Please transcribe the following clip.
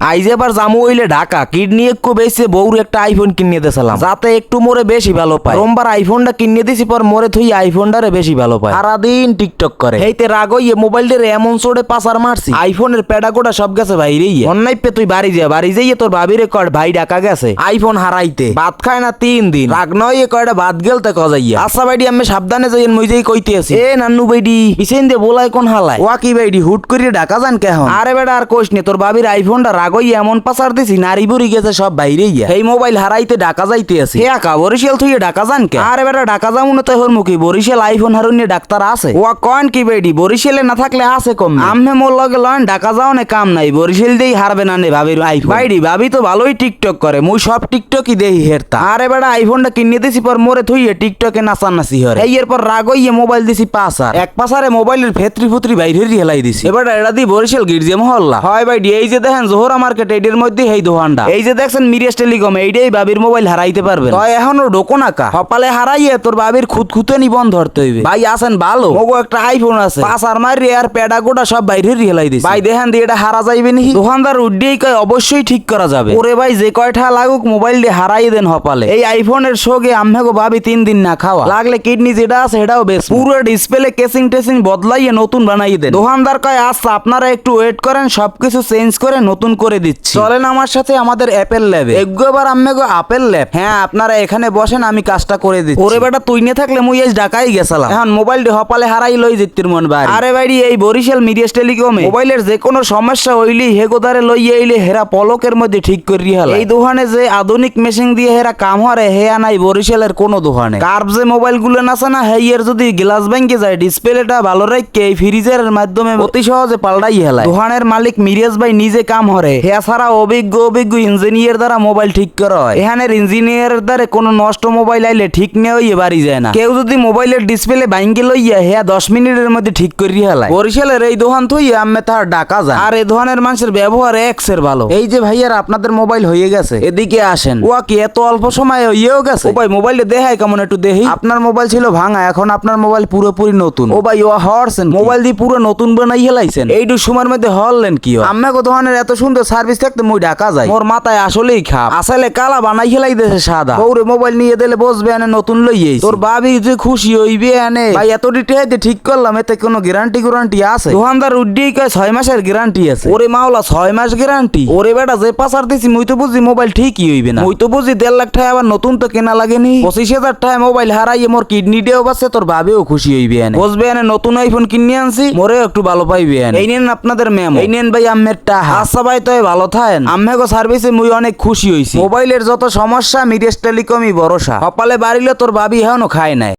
আইজ এবার জামু হইলে ঢাকা। কিডনি একটু বেশি, বউর একটা আইফোন কিনে দিয়েছিলাম যাতে একটু মোরে বেশি ভালো পায়। রোমবার আইফোনটা কিনিয়ে দিছি পর মোরে থুই আইফোনটারে বেশি ভালো পায়। সারাদিন টিকটক করে। এইতে রাগ হইয়ে মোবাইলটার এমন চোড়ে পাসার মারছি। আইফোনের পেডাকোটা সব গেছে বাইরে অন্যায় পে তুই বাড়ি যা, বাড়ি যাইয়ে তোর ভাবিরে কর ভাই ডাকা গেছে। আইফোন হারাইতে। ভাত খায় না তিন দিন। রাগ নয় এ কয়টা ভাত গেলতে কজাইয়া। আচ্ছা বাইডি আমি সাবধানে যাইয়েন মুই যেই কইতে আছি। এ নান্নু বাইডি পিছেন দিয়ে বলাই কোন হালায়। ওয়া কি বাইডি হুট করে ডাকা যান কেহন আরে বেটা, আর কোশ নে, তোর বাবির আইফোনটা রাগই এমন পাচার দিছি নারী বুড়ি গেছে সব বাইরে গিয়া। এই মোবাইল হারাইতে ডাকা যাইতে আছে হে আকা বরিশাল তুই ডাকা যান কে? আরে বেটা ডাকা যাব না তো হর মুখি। বরিশাল আইফোন হারুন ডাক্তার আছে। ওয়া কন কি বেডি বরিশালে না থাকলে আছে কম আম্মে মোর লগে লন ডাকা যাও না কাম নাই। বরিশাল দেই হারবে না নে ভাবির আইফোন। বাইডি ভাবি তো ভালোই টিকটক করে মুই সব টিকটকই দেই হেরতা। আরে বেটা আইফোনটা কিনে দিছি পর মোরে থুইয়ে টিকটকে নাচান নাচি হরে। এই এরপর রাগ হইয়ে মোবাইল দিছি পাসার এক পাসারে মোবাইলের ফেত্রি ফুত্রি বাইরে হেলাই দিছি। এবার এটা দি বরিশাল গির্জে মহল্লা। হয় ভাইডি এই যে দেখেন জোহরা মার্কেট এইটার মধ্যে এই দোকানটা। এই যে দেখছেন মিরিয়াস টেলিকম এইটাই বাবির মোবাইল হারাইতে পারবেন। তো এখনও ডোকো নাকা সকালে হারাইয়ে তোর বাবির খুদ খুঁতে বন্ধ ধরতে হইবে। ভাই আসেন ভালো। ওগো একটা আইফোন আছে। পাঁচ আর মারি আর পেডা গোটা সব বাইরে হেলাই দিছি। ভাই দেখেন দিয়ে এটা হারা যাইবে নি দোকানদার উড্ডিয়েই কয় অবশ্যই ঠিক করা যাবে। ওরে ভাই যে কয়টা লাগুক মোবাইল দিয়ে হারাই দেন হপালে এই আইফোনের শোকে আম্মাগো ভাবি তিন দিন না খাওয়া। লাগলে কিডনি যেটা আছে সেটাও বেশ। পুরো ডিসপ্লে কেসিং টেসিং বদলাইয়ে নতুন বানাই দেন। দোকানদার কয় আচ্ছা আপনারা একটু ওয়েট করেন সবকিছু চেঞ্জ করে নতুন করে দিচ্ছি। চলেন আমার সাথে আমাদের অ্যাপেল ল্যাবে। একবার আম্মাগো আপেল ল্যাব? হ্যাঁ আপনারা এখানে বসেন আমি কাজটা করে দিচ্ছি। ওরে বেটা তুই নিয়ে থাকলে মুই আজ ঢাকাই গেছিলাম। এখন মোবাইলটি হপালে হারাই লই জিত্তির মন ভাই। আরে বাইরি এই বরিশাল মিডিয়াস টেলিকমে। মোবাইলের যে কোনো সমস্যা হইলি হেগোদারে লইয়ে আইলে হেরা পলকের মধ্যে ঠিক করি হালা এই দোকানে যে আধুনিক মেশিন দিয়ে হেরা কাম হরে হেয়া নাই বরিশালের কোনো দোকানে কার্ভ যে মোবাইলগুলো আছে না হেইয়ের যদি গ্লাস ব্যাংকে যায় ডিসপ্লেটা ভালো রাখকে এই ফ্রিজের মাধ্যমে অতি সহজে পাল্টাই হেলায়। দোকানের মালিক মিরিয়াস ভাই নিজে কাম হরে। হেয়া ছাড়া অভিজ্ঞ অভিজ্ঞ ইঞ্জিনিয়ার দ্বারা মোবাইল ঠিক করা হয় এখানের ইঞ্জিনিয়ারের দ্বারা কোনো নষ্ট মোবাইল আইলে ঠিক নেওয়াই বাড়ি যায় না। কেউ যদি মোবাইলের ডিসপ্লে ভাঙ্গি লইয়া দশ মিনিটের মধ্যে ঠিক করি হেলায়। বরিশালের এই দোকান আমি তার ডাকা যায়। আর দোকানের মানুষের ব্যবহার এক্সের ভালো। এই যে ভাইয়ার আপনাদের মোবাইল হয়ে গেছে। এদিকে আসেন। ওয়া কি এত অল্প সময়ে হইয়েও গেছে? ও ভাই, মোবাইলটা দেখায় কেমন একটু দেখি। আপনার মোবাইল ছিল ভাঙা, এখন আপনার মোবাইল পুরোপুরি নতুন। ও ভাই, ও হরছেন মোবাইল দিয়ে পুরো নতুন বানাই হেলাইছেন এইটু সময়ের মধ্যে হরলেন কি আমাকে দোকানের এত সুন্দর সার্ভিস থাকতে মুই ঢাকা যাই। মোর মাথায় আসলেই খাপ। আসলে কালা বানাই খেলাই দেশে সাদা। বউরে মোবাইল নিয়ে দিলে বসবে এনে নতুন লইয়েই তোর বাবি যে খুশি হইবে এনে। ভাই এত ডিটেইতে ঠিক করলাম এতে কোনো গ্যারান্টি গ্যারান্টি আছে? দোকানদার উড্ডি কয় ছয় মাসের গ্যারান্টি আছে। ওরে মাওলা ছয় মাস গ্যারান্টি ওরে বেটা যে পাসার দিছি মুই তো বুঝি মোবাইল ঠিকই হইবে না। মুই তো বুঝি দেড় লাখ টাকা আবার নতুন তো কেনা লাগেনি। পঁচিশ হাজার টাকা মোবাইল হারাইয়ে মোর কিডনি ডেও বাসে তোর ভাবেও খুশি হইবে এনে। বসবে এনে নতুন আইফোন কিনে আনছি মোরে একটু ভালো পাইবে এনে। এই নেন আপনাদের ম্যাম এই নেন ভাই আম্মের টাহা আচ্ছা ভাই তো ভালো থাকেন। আম্মেগো সার্ভিসে মুই অনেক খুশি হইছি। মোবাইলের যত সমস্যা মিডিয়াস টেলিকমই ভরসা। কপালে বাড়িলে তোর ভাবি এখনও খায় নাই।